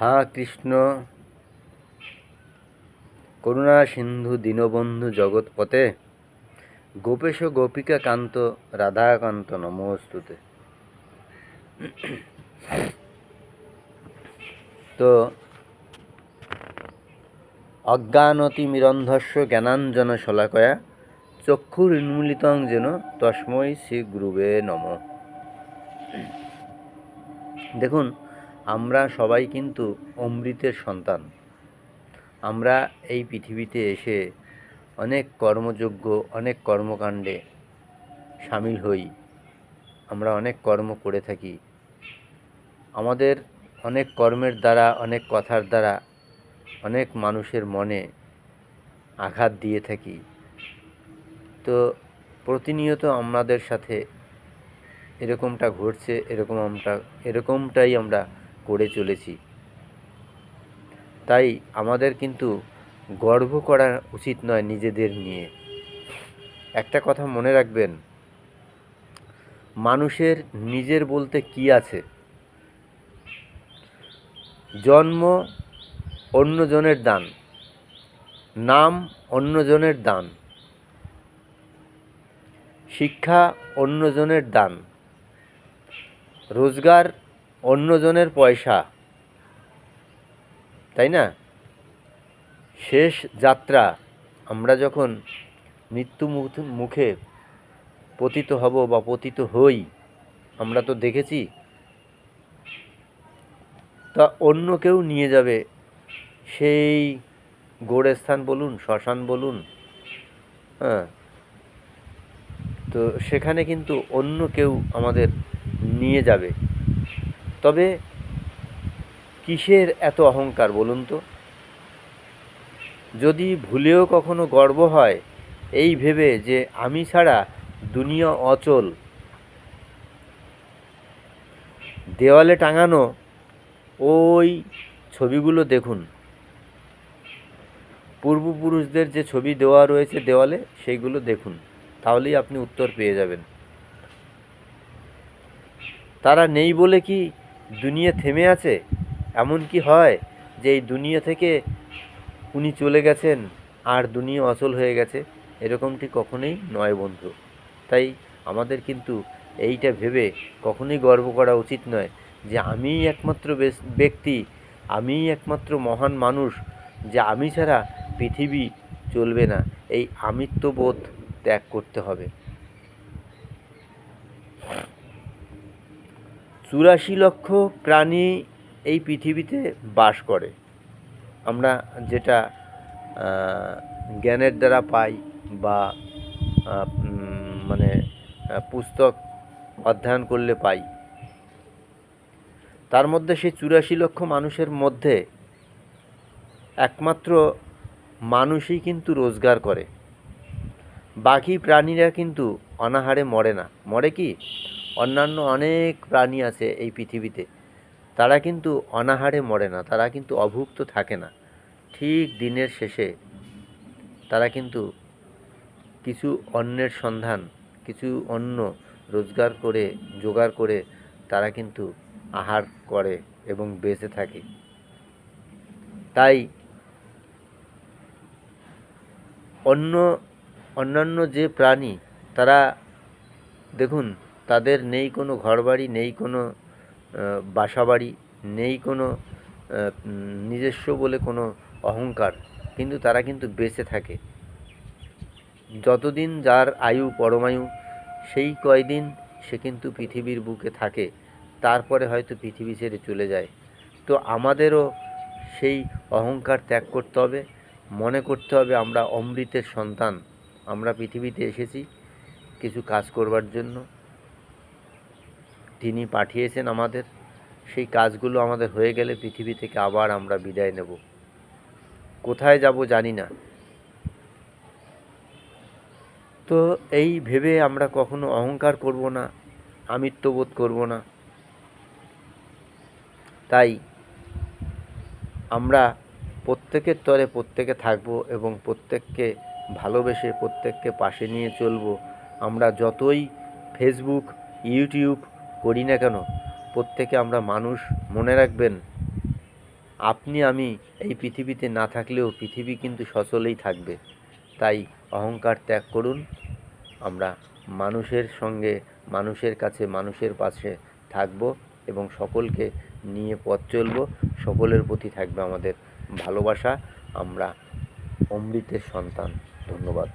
হা কৃষ্ণ। করুণা সিন্ধু দীনবন্ধু জগৎপথে। গোপেশ গোপিকা কান্ত, রাধাকান্ত নমস্তুতে। তো অজ্ঞানতিমিরন্ধস্য জ্ঞানাঞ্জন শলাকয়া, চক্ষুর উন্মূলিতং যেন তস্মৈ শ্রী গুরুবে নম। দেখুন আমরা সবাই কিন্তু অমৃতের সন্তান। আমরা এই পৃথিবীতে এসে অনেক কর্মযোগ্য অনেক কর্মকাণ্ডে সামিল হই। আমরা অনেক কর্ম করে থাকি। আমাদের অনেক কর্মের দ্বারা, অনেক কথার দ্বারা অনেক মানুষের মনে আঘাত দিয়ে থাকি। তো প্রতিনিয়ত আমাদের সাথে এরকমটা ঘটছে, এরকম আমরা, এরকমটাই আমরা করে চলেছি। তাই আমাদের কিন্তু গর্ব করা উচিত নয় নিজেদের নিয়ে। একটা কথা মনে রাখবেন, মানুষের নিজের বলতে কি আছে? জন্ম অন্যজনের দান, নাম অন্যজনের দান, শিক্ষা অন্যজনের দান, রোজগার অন্যজনের পয়সা। তাই না? শেষ যাত্রা। আমরা যখন মৃত্যু মুখে পতিত হব বা পতিত হই, আমরা তো দেখেছি, তা অন্য কেউ নিয়ে যাবে। সেই গোড়স্থান বলুন, শ্মশান বলুন হ্যাঁ। তো সেখানে কিন্তু অন্য কেউ আমাদের নিয়ে যাবে। তবে কিসের এত অহংকার বলুন তো? যদি ভুলেও কখনো গর্ব হয়, এই ভেবে যে আমি ছাড়া দুনিয়া অচল। দেওয়ালে টাঙানো ওই ছবিগুলো দেখুন। পূর্বপুরুষদের যে ছবি দেওয়া রয়েছে দেওয়ালে, সেইগুলো দেখুন। তাহলেই আপনি উত্তর পেয়ে যাবেন। তারা নেই বলে কি দুনিয়া থেমে আছে? এমন কি হয় যে এই দুনিয়া থেকে উনি চলে গেছেন আর দুনিয়া অচল হয়ে গেছে? এরকমটি কখনোই নয় বন্ধু। তাই আমাদের কিন্তু এইটা ভেবে কখনোই গর্ব করা উচিত নয় যে আমিই একমাত্র ব্যক্তি, আমিই একমাত্র মহান মানুষ, যে আমি ছাড়া পৃথিবী চলবে না। এই আমিত্ববোধ ত্যাগ করতে হবে। চুরাশি লক্ষ প্রাণী এই পৃথিবীতে বাস করে। আমরা যেটা জ্ঞানের দ্বারা পাই বা মানে পুস্তক অধ্যয়ন করলে পাই। তার মধ্যে সেই চুরাশি লক্ষ মানুষের মধ্যে একমাত্র মানুষই কিন্তু রোজগার করে। বাকি প্রাণীরা কিন্তু অনাহারে মরে না। মরে কি? অন্যান্য অনেক প্রাণী আছে এই পৃথিবীতে। তারা কিন্তু অনাহারে মরে না, তারা কিন্তু অভুক্ত থাকে না। ঠিক দিনের শেষে তারা কিন্তু কিছু অন্যের সন্ধান, কিছু অন্য রোজগার করে, জোগাড় করে তারা কিন্তু আহার করে এবং বেঁচে থাকে। তাই অন্য, অন্যান্য যে প্রাণী, তারা দেখুন তাদের নেই কোনো ঘরবাড়ি, নেই কোনো বাসাবাড়ি, নেই কোনো নিজস্ব বলে কোনো অহংকার, কিন্তু তারা কিন্তু বেঁচে থাকে। যতদিন যার আয়ু পরমায়ু, সেই কয়দিন সে কিন্তু পৃথিবীর বুকে থাকে, তারপরে হয়তো পৃথিবী ছেড়ে চলে যায়। তো আমাদেরও সেই অহংকার ত্যাগ করতে হবে, মনে করতে হবে আমরা অমৃতের সন্তান, আমরা পৃথিবীতে এসেছি, কিছু কাজ করবার জন্য। তিনি পাঠিয়েছেন আমাদের। সেই কাজগুলো আমাদের হয়ে গেলে পৃথিবী থেকে আবার আমরা বিদায় নেব। কোথায় যাব জানি না। তো এই ভেবে আমরা কখনো অহংকার করব না, আমিত্ববোধ করব না। তাই আমরা প্রত্যেকের তরে প্রত্যেকে থাকব এবং প্রত্যেককে ভালোবেসে প্রত্যেককে পাশে নিয়ে চলবো। আমরা যতই ফেসবুক ইউটিউব করি না কেন? প্রত্যেকে আমরা মানুষ, মনে রাখবেন, আপনি, আমি এই পৃথিবীতে না থাকলেও পৃথিবী কিন্তু সচলেই থাকবে। তাই অহংকার ত্যাগ করুন। আমরা মানুষের সঙ্গে, মানুষের কাছে, মানুষের পাশে থাকব এবং সকলকে নিয়ে পথ চলব। সকলের প্রতি থাকবে আমাদের ভালোবাসা। আমরা অমৃতের সন্তান। ধন্যবাদ।